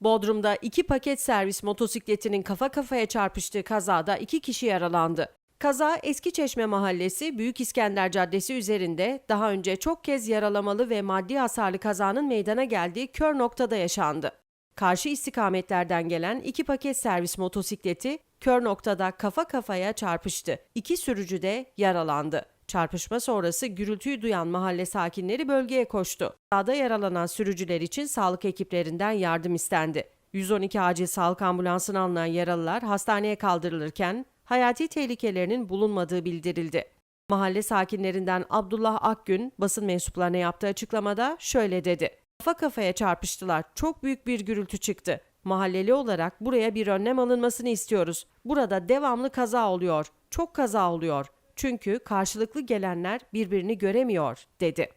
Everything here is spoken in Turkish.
Bodrum'da iki paket servis motosikletinin kafa kafaya çarpıştığı kazada iki kişi yaralandı. Kaza Eskiçeşme Mahallesi Büyük İskender Caddesi üzerinde daha önce çok kez yaralamalı ve maddi hasarlı kazanın meydana geldiği kör noktada yaşandı. Karşı istikametlerden gelen iki paket servis motosikleti kör noktada kafa kafaya çarpıştı. İki sürücü de yaralandı. Çarpışma sonrası gürültüyü duyan mahalle sakinleri bölgeye koştu. Kazada yaralanan sürücüler için sağlık ekiplerinden yardım istendi. 112 acil sağlık ambulansına alınan yaralılar hastaneye kaldırılırken hayati tehlikelerinin bulunmadığı bildirildi. Mahalle sakinlerinden Abdullah Akgün basın mensuplarına yaptığı açıklamada şöyle dedi. Kafa kafaya çarpıştılar. Çok büyük bir gürültü çıktı. Mahalleli olarak buraya bir önlem alınmasını istiyoruz. Burada devamlı kaza oluyor. Çok kaza oluyor. Çünkü karşılıklı gelenler birbirini göremiyor, dedi.